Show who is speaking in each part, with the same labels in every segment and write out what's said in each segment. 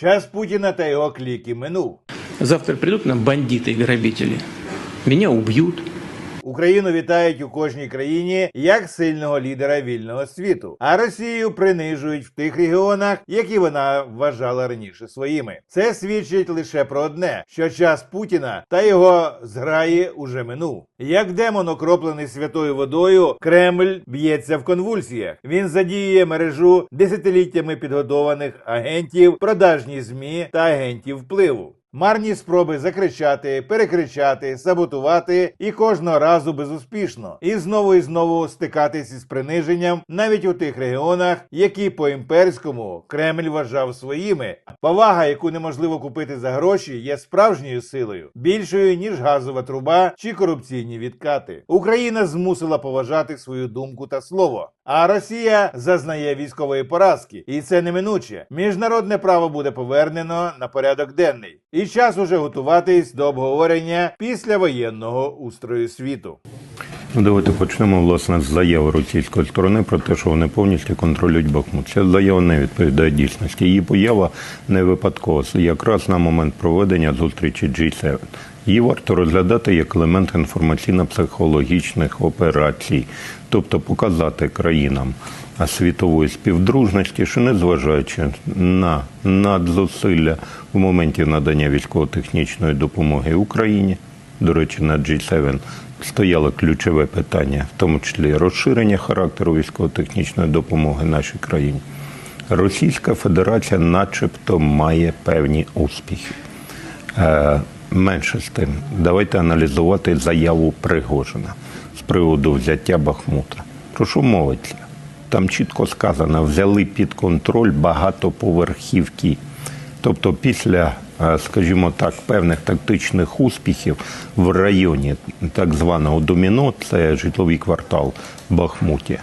Speaker 1: Час Путіна та його кліки минув.
Speaker 2: Завтра придут нам бандиты и грабители. Меня убьют.
Speaker 1: Україну вітають у кожній країні як сильного лідера вільного світу, а Росію принижують в тих регіонах, які вона вважала раніше своїми. Це свідчить лише про одне: що час Путіна та його зграї уже минув. Як демон, окроплений святою водою, Кремль б'ється в конвульсіях. Він задіює мережу десятиліттями підготованих агентів, продажні змі та агентів впливу. Марні спроби закричати, перекричати, саботувати і кожного разу безуспішно, і знову і знову стикатись із приниженням навіть у тих регіонах, які по імперському Кремль вважав своїми. Повага, яку неможливо купити за гроші, є справжньою силою, більшою ніж газова труба чи корупційні відкати. Україна змусила поважати свою думку та слово. А Росія зазнає військової поразки, і це неминуче. Міжнародне право буде повернено на порядок денний. І час уже готуватись до обговорення післявоєнного устрою світу.
Speaker 3: Ну, давайте почнемо власне з заяви російської сторони про те, що вони повністю контролюють Бахмут. Ця заява не відповідає дійсності. Її поява не випадкова. Якраз на момент проведення зустрічі G7. Її варто розглядати як елемент інформаційно-психологічних операцій, тобто показати країнам світової співдружності, що незважаючи на надзусилля в моменті надання військово-технічної допомоги Україні, до речі, на G7 стояло ключове питання, в тому числі розширення характеру військово-технічної допомоги нашій країні. Російська Федерація, начебто, має певні успіхи. Е, менше з тим, давайте аналізувати заяву Пригожина з приводу взяття Бахмута. Про що мовиться? Там чітко сказано, взяли під контроль багатоповерхівки. Тобто, після, е, скажімо так, певних тактичних успіхів в районі так званого доміно, це житловий квартал Бахмуті.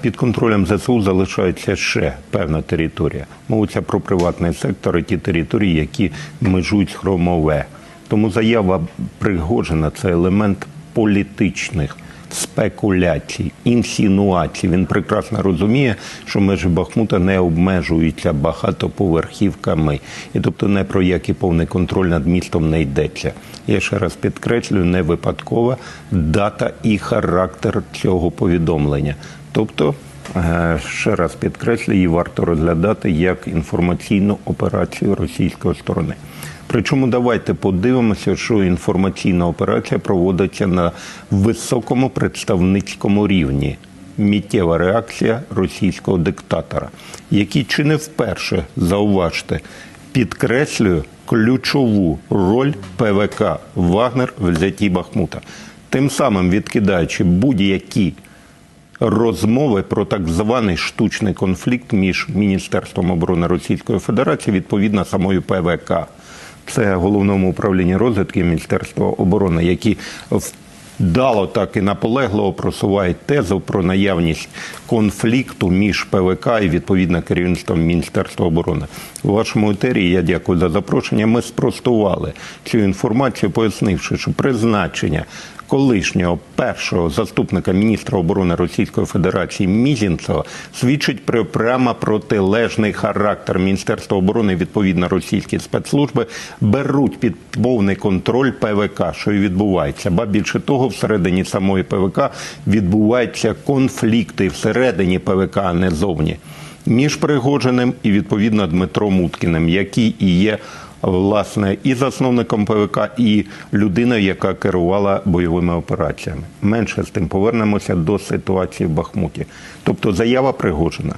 Speaker 3: Під контролем ЗСУ залишається ще певна територія. Мовиться про приватний сектор і ті території, які межують хромове. Тому заява Пригожина це елемент політичних спекуляцій, інсінуацій. Він прекрасно розуміє, що межі Бахмута не обмежуються багатоповерхівками, і тобто не про який повний контроль над містом не йдеться. Я ще раз підкреслюю, не випадкова дата і характер цього повідомлення. Тобто, е, ще раз підкреслюю, її варто розглядати як інформаційну операцію російської сторони. Причому давайте подивимося, що інформаційна операція проводиться на високому представницькому рівні. Міттєва реакція російського диктатора, який чи не вперше зауважте, підкреслює ключову роль ПВК Вагнер в взятті Бахмута, тим самим відкидаючи будь-які розмови про так званий штучний конфлікт між Міністерством оборони Російської Федерації відповідно самою ПВК. Це головному управлінні розвитки Міністерства оборони, які вдало так і наполегливо просувають тезу про наявність конфлікту між ПВК і відповідно керівництвом Міністерства оборони. У вашому етері я дякую за запрошення. Ми спростували цю інформацію, пояснивши, що призначення колишнього першого заступника міністра оборони Російської Федерації Мізінцева свідчить про прямо протилежний характер Міністерства оборони. Відповідно, російські спецслужби беруть під повний контроль ПВК, що і відбувається. Ба більше того, всередині самої ПВК відбуваються конфлікти всередині ПВК, а не зовні. Між Пригожиним і відповідно Дмитром Уткіним, який і є власне і засновником ПВК, і людиною, яка керувала бойовими операціями. Менше з тим повернемося до ситуації в Бахмуті. Тобто заява Пригожина.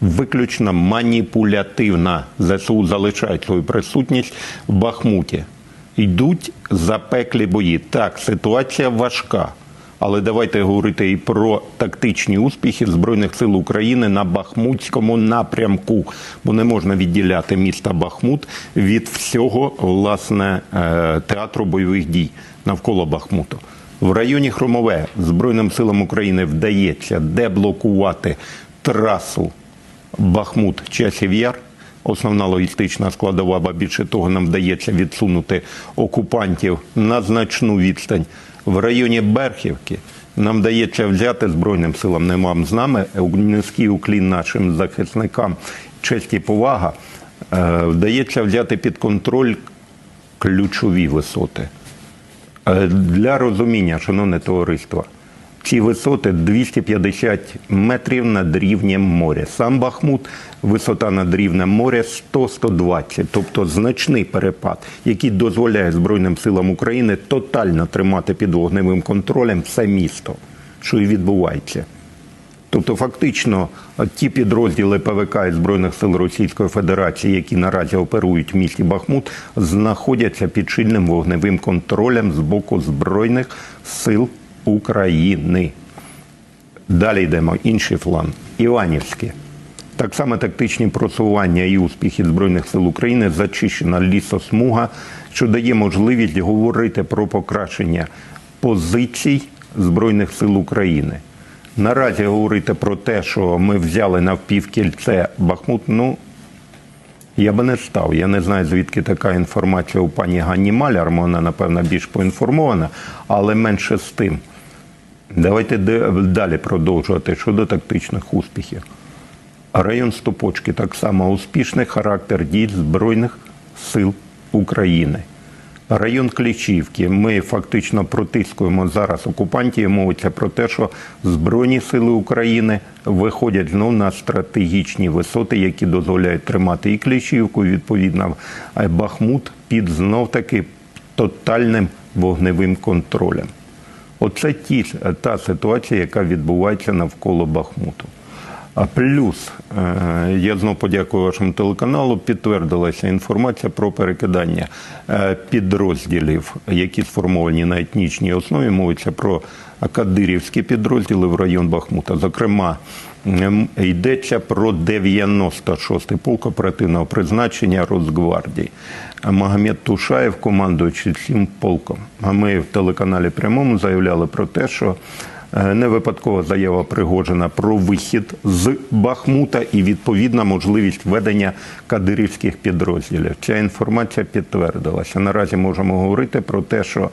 Speaker 3: Виключно маніпулятивна ЗСУ залишають свою присутність в Бахмуті. Йдуть запеклі бої. Так, ситуація важка. Але давайте говорити і про тактичні успіхи Збройних сил України на Бахмутському напрямку, бо не можна відділяти міста Бахмут від всього власне е, театру бойових дій навколо Бахмуту. В районі Хромове Збройним силам України вдається деблокувати трасу Бахмут часів Яр. Основна логістична складова, ба більше того, нам вдається відсунути окупантів на значну відстань в районі Берхівки. Нам дається взяти Збройним силам не вам з нами. Низький уклін нашим захисникам, честь і повага. Е, Вдається взяти під контроль ключові висоти. Е, Для розуміння, шановне товариство, ці висоти 250 метрів над рівнем моря. Сам Бахмут, висота над рівнем моря 100-120, тобто значний перепад, який дозволяє Збройним силам України тотально тримати під вогневим контролем все місто, що і відбувається. Тобто, фактично, ті підрозділи ПВК і Збройних сил Російської Федерації, які наразі оперують в місті Бахмут, знаходяться під щільним вогневим контролем з боку Збройних сил України. Далі йдемо інший фланг. Іванівське. Так само тактичні просування і успіхи Збройних сил України зачищена лісосмуга, що дає можливість говорити про покращення позицій Збройних сил України. Наразі говорити про те, що ми взяли навпівкільце Бахмут, ну я би не став. Я не знаю, звідки така інформація у пані Ганні Маляр, вона, напевно, більш поінформована, але менше з тим. Давайте далі продовжувати щодо тактичних успіхів. Район Стопочки так само успішний характер дій Збройних сил України. Район Клічівки. Ми фактично протискуємо зараз окупантів. Мовиться про те, що Збройні сили України виходять знов на стратегічні висоти, які дозволяють тримати і Клічівку, і відповідно Бахмут під знов таки тотальним вогневим контролем. Оце ті, та ситуація, яка відбувається навколо Бахмуту. А плюс е, я знову подякую вашому телеканалу. Підтвердилася інформація про перекидання е, підрозділів, які сформовані на етнічній основі. Мовиться про кадирівські підрозділи в район Бахмута. Зокрема, йдеться про 96-й полк оперативного призначення Росгвардії. Магомед Тушаєв, командуючий цим полком. А ми в телеканалі прямому заявляли про те, що Е, Не випадкова заява Пригожина про вихід з Бахмута і відповідна можливість ведення кадирівських підрозділів. Ця інформація підтвердилася. Наразі можемо говорити про те, що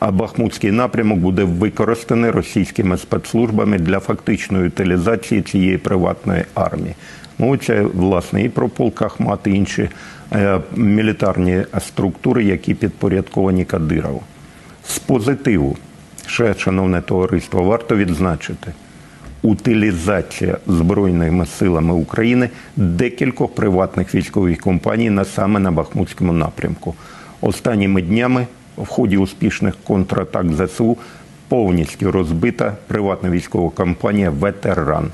Speaker 3: а, Бахмутський напрямок буде використаний російськими спецслужбами для фактичної утилізації цієї приватної армії. Мовиться власне і про полк Ахмат, і інші е, мілітарні структури, які підпорядковані Кадирову. З позитиву ще, шановне товариство, варто відзначити утилізація Збройними силами України декількох приватних військових компаній на саме на Бахмутському напрямку. Останніми днями в ході успішних контратак ЗСУ повністю розбита приватна військова компанія Ветеран.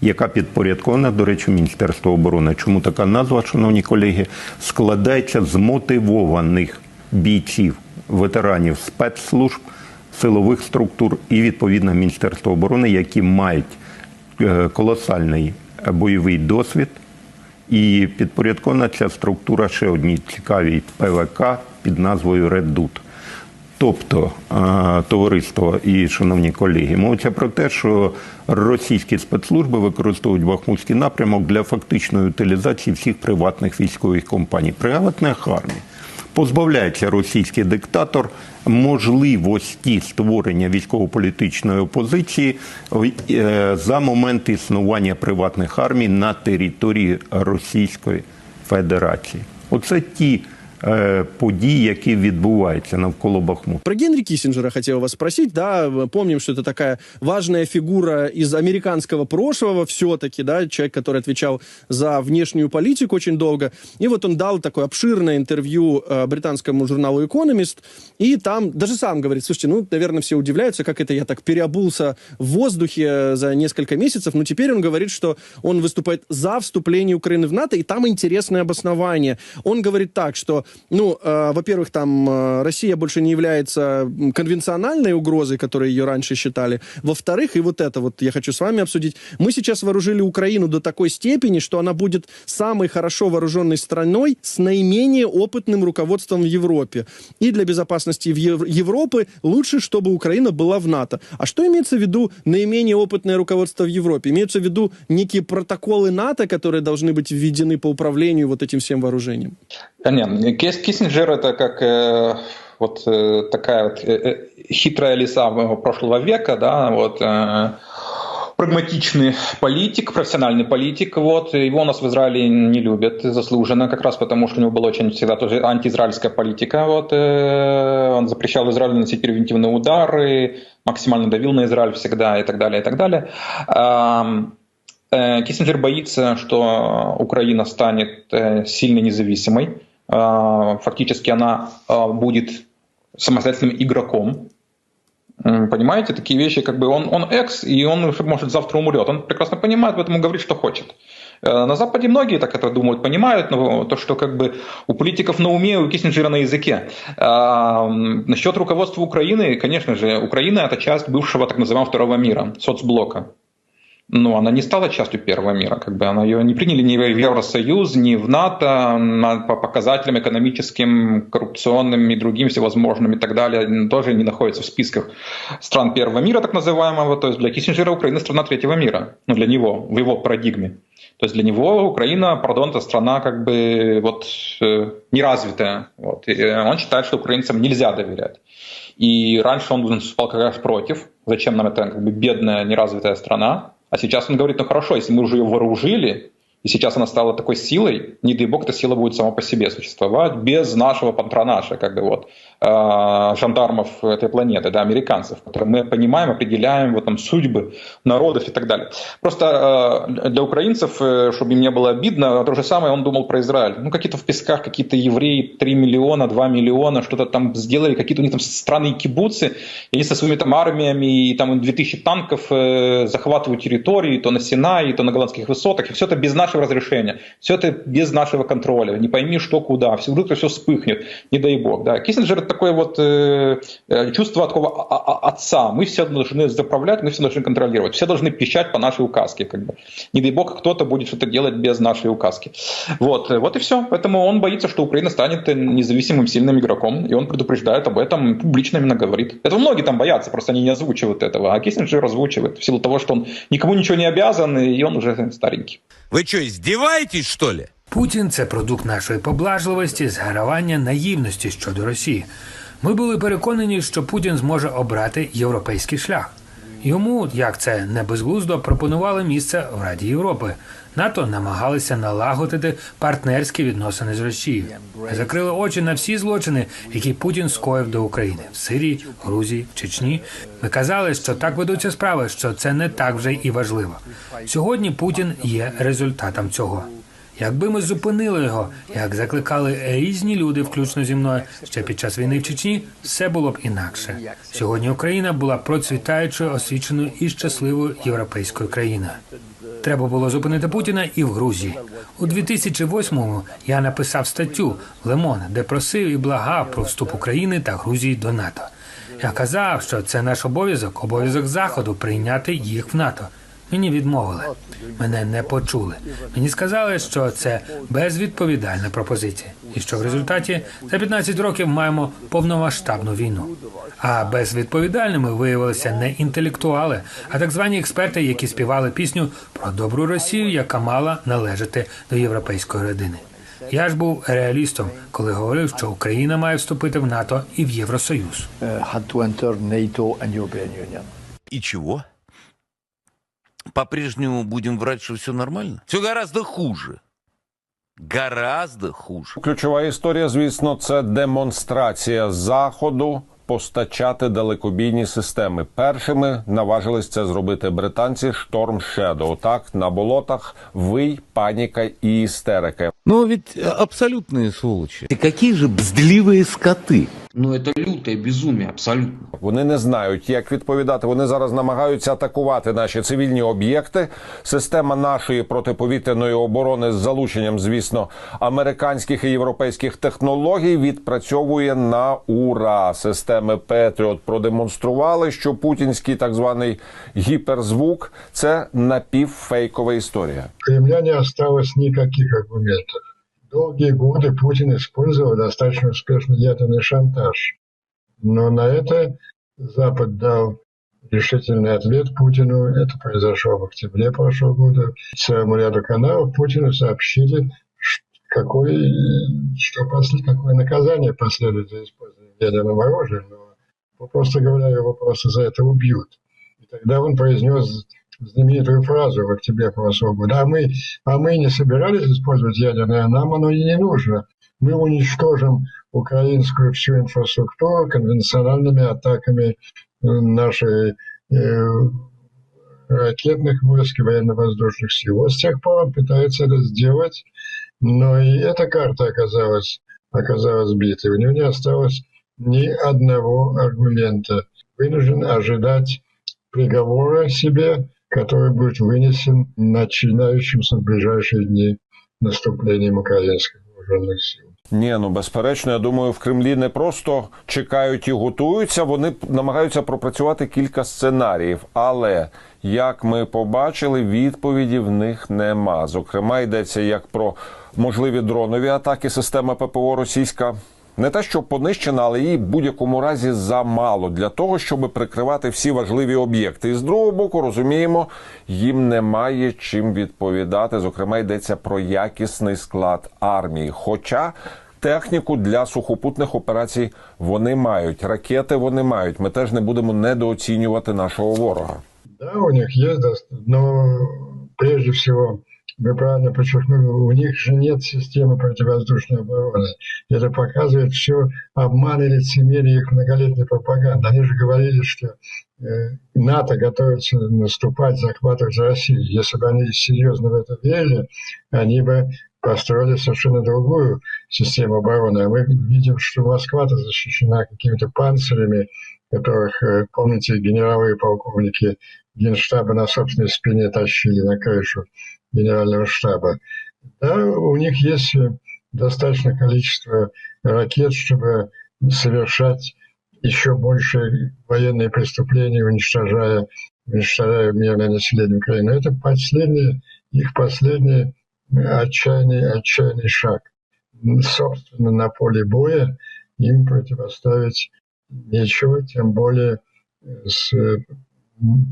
Speaker 3: Яка підпорядкована, до речі, Міністерство оборони. Чому така назва, шановні колеги, складається з мотивованих бійців, ветеранів спецслужб, силових структур і відповідно Міністерство оборони, які мають е, колосальний бойовий досвід. І підпорядкована ця структура ще одній цікавій ПВК під назвою Редут. Тобто, е, товариство і шановні колеги, мовиться про те, що російські спецслужби використовують Бахмутський напрямок для фактичної утилізації всіх приватних військових компаній, приватних армій. Позбавляється російський диктатор можливості створення військово-політичної опозиції е, за момент існування приватних армій на території Російської Федерації. Оце ті е, події, які відбуваються навколо Бахмута.
Speaker 4: Про Генри Киссинджера хотел вас спросить, да, помним, что это такая важная фигура из американского прошлого все-таки, да, человек, который отвечал за внешнюю политику очень долго, и вот он дал такое обширное интервью э, британскому журналу Economist, и там даже сам говорит, слушайте, ну, наверное, все удивляются, как это я так переобулся в воздухе за несколько месяцев, но теперь он говорит, что он выступает за вступление Украины в НАТО, и там интересное обоснование. Он говорит так, что, ну, э, во-первых, там э, Россия больше не является конвенциональной угрозой, которой ее раньше считали. Во-вторых, и вот это вот я хочу с вами обсудить. Мы сейчас вооружили Украину до такой степени, что она будет самой хорошо вооруженной страной с наименее опытным руководством в Европе. И для безопасности в Ев- Европы лучше, чтобы Украина была в НАТО. А что имеется в виду наименее опытное руководство в Европе? Имеются в виду некие протоколы НАТО, которые должны быть введены по управлению вот этим всем вооружением?
Speaker 5: Кис- Киссинджер это как э, вот э, такая вот э, э, хитрая лиса прошлого века, да, вот. э, прагматичный политик, профессиональный политик. Вот. Его у нас в Израиле не любят заслуженно, как раз потому, что у него была очень всегда тоже антиизраильская политика. Вот. Э, он запрещал Израилю наносить превентивные удары, максимально давил на Израиль всегда и так далее, и так далее. Э, Киссинджер боится, что Украина станет сильно независимой. Фактически она будет самостоятельным игроком Понимаете, такие вещи, как бы он, он экс, и он может завтра умрет. Он прекрасно понимает, поэтому говорит, что хочет. Э, на Западе многие так это думают, понимают, но то, что как бы у политиков на уме, у Киссинджера на языке. А, насчет руководства Украины, конечно же, Украина это часть бывшего так называемого второго мира, соцблока ну, она не стала частью первого мира, как бы она ее не приняли ни в Евросоюз, ни в НАТО, по показателям экономическим, коррупционным и другим всевозможным и так далее, тоже не находится в списках стран первого мира, так называемого, то есть для Киссинджера Украина страна третьего мира, ну, для него, в его парадигме. То есть для него Украина, пардон, это страна как бы вот э, неразвитая. Вот. И он считает, что украинцам нельзя доверять. И раньше он выступал как раз против. Зачем нам эта как бы, бедная, неразвитая страна? А сейчас он говорит, ну хорошо, если мы уже ее вооружили, и сейчас она стала такой силой, не дай бог, эта сила будет сама по себе существовать без нашего патронаша, как бы вот э, жандармов этой планеты, да, американцев, которые мы понимаем, определяем вот там судьбы народов и так далее. Просто э, для украинцев, э, чтобы им не было обидно, то же самое он думал про Израиль. Ну, какие-то в песках, какие-то евреи, 3 миллиона, 2 миллиона, что-то там сделали, какие-то у них там странные кибуцы, и они со своими там армиями, и там 2000 танков э, захватывают территории, то на Синае, то на голландских высотах, и все это без нашего разрешения. Все это без нашего контроля. Не пойми, что куда. Вдруг все вспыхнет. Не дай бог. Да. Киссинджер это такое вот э, э чувство такого отца. Мы все должны заправлять, мы все должны контролировать. Все должны пищать по нашей указке. Как бы. Не дай бог, кто-то будет что-то делать без нашей указки. Вот. Вот и все. Поэтому он боится, что Украина станет независимым сильным игроком. И он предупреждает об этом, публично именно говорит. Это многие там боятся, просто они не озвучивают этого. А Киссинджер озвучивает в силу того, что он никому ничего не обязан, и он уже старенький.
Speaker 6: Вы що, здіваєтесь, що ли?
Speaker 7: Путін це продукт нашої поблажливості, згарування наївності щодо Росії. Ми були переконані, що Путін зможе обрати європейський шлях. Йому, як це не безглуздо, пропонували місце в Раді Європи. НАТО намагалися налагодити партнерські відносини з Росією. Закрили очі на всі злочини, які Путін скоїв до України в Сирії, Грузії, в Чечні. Ми казали, що так ведуться справи, що це не так вже і важливо. Сьогодні Путін є результатом цього. Якби ми зупинили його, як закликали різні люди, включно зі мною ще під час війни в Чечні, все було б інакше. Сьогодні Україна була процвітаючою, освіченою і щасливою європейською країною. Треба було зупинити Путіна і в Грузії. У 2008-му я написав статтю Лемон, де просив і благав про вступ України та Грузії до НАТО. Я казав, що це наш обов'язок, обов'язок заходу прийняти їх в НАТО. Мені відмовили, мене не почули. Мені сказали, що це безвідповідальна пропозиція, і що в результаті за 15 років маємо повномасштабну війну. А безвідповідальними виявилися не інтелектуали, а так звані експерти, які співали пісню про добру Росію, яка мала належати до європейської родини. Я ж був реалістом, коли говорив, що Україна має вступити в НАТО і в Євросоюз.
Speaker 6: І чого? по-прежнему будем врать, что все нормально? Все гораздо хуже. Гораздо хуже.
Speaker 8: Ключова історія, звісно, це демонстрація заходу постачати далекобійні системи. Першими наважились це зробити британці Storm Shadow. Так на болотах вий, паніка і істерика.
Speaker 6: Ну ведь абсолютные сволочи. И какие же бздливые скоты.
Speaker 9: Ну, це люте безумие, абсолютно.
Speaker 8: Вони не знають, як відповідати. Вони зараз намагаються атакувати наші цивільні об'єкти. Система нашої протиповітряної оборони з залученням, звісно, американських і європейських технологій відпрацьовує на ура. Системи Петріот продемонстрували, що путінський так званий гіперзвук це напівфейкова історія.
Speaker 10: Кремля не осталось ніяких аргументів. Долгие годы Путин использовал достаточно успешно ядерный шантаж. Но на это Запад дал решительный ответ Путину. Это произошло в октябре прошлого года. Целому ряду каналов Путину сообщили, какой, что после, какое наказание последует за использование ядерного оружия. Но, просто говоря, его просто за это убьют. И тогда он произнес знаменитую фразу в октябре прошлого года. А мы, а мы не собирались использовать ядерное, а нам оно и не нужно. Мы уничтожим украинскую всю инфраструктуру конвенциональными атаками э, нашей э, ракетных войск и военно-воздушных сил. Вот с тех пор он пытается это сделать, но и эта карта оказалась, оказалась сбитой. У него не осталось ни одного аргумента. Вынужден ожидать приговора себе, который будет вынесен начинающимся в ближайшие дни наступлением украинских вооруженных сил.
Speaker 8: Ні, ну безперечно, я думаю, в Кремлі не просто чекають і готуються, вони намагаються пропрацювати кілька сценаріїв. Але як ми побачили, відповіді в них нема. Зокрема, йдеться як про можливі дронові атаки системи ППО російська. не те, що понищена, але їй в будь-якому разі замало для того, щоб прикривати всі важливі об'єкти. І з другого боку, розуміємо, їм немає чим відповідати. Зокрема, йдеться про якісний склад армії. Хоча техніку для сухопутних операцій вони мають, ракети вони мають. Ми теж не будемо недооцінювати нашого ворога.
Speaker 10: Да, у них дост- но прежде всего, вы правильно подчеркнули, у них же нет системы противовоздушной обороны. Это показывает все обман и лицемерие их многолетней пропаганды. Они же говорили, что э, НАТО готовится наступать, захватывать Россию. Если бы они серьезно в это верили, они бы построили совершенно другую систему обороны. А мы видим, что Москва-то защищена какими-то панцирями, которых, э, помните, генералы и полковники Генштаба на собственной спине тащили на крышу генерального штаба. Да, у них есть э, достаточное количество ракет, чтобы совершать еще больше военные преступления, уничтожая, уничтожая мирное население Украины. Это последний, их последний отчаянный, отчаянный шаг. Собственно, на поле боя им противоставить нечего, тем более с э,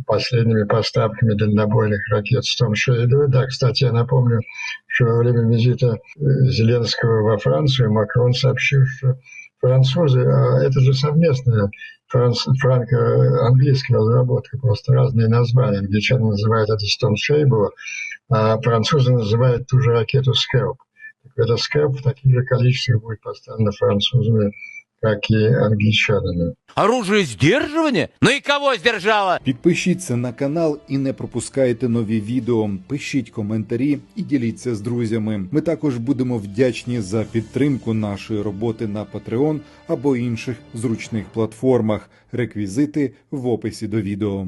Speaker 10: последними поставками дальнобойных ракет с том, что идут. Да, кстати, я напомню, что во время визита э, Зеленского во Францию Макрон сообщил, что французы, а это же совместная франко-английская разработка, просто разные названия. Англичане называют это Stone Shable, а французы называют ту же ракету Scalp. Так это Scalp в таких же количествах будет поставлено французами, как и англичанами.
Speaker 6: Оружие сдерживания? Ну і кого сдержало?
Speaker 11: Підпишіться на канал і не пропускайте нові відео. Пишіть коментарі і діліться з друзями. Ми також будемо вдячні за підтримку нашої роботи на Patreon або інших зручних платформах. Реквізити в описі до відео.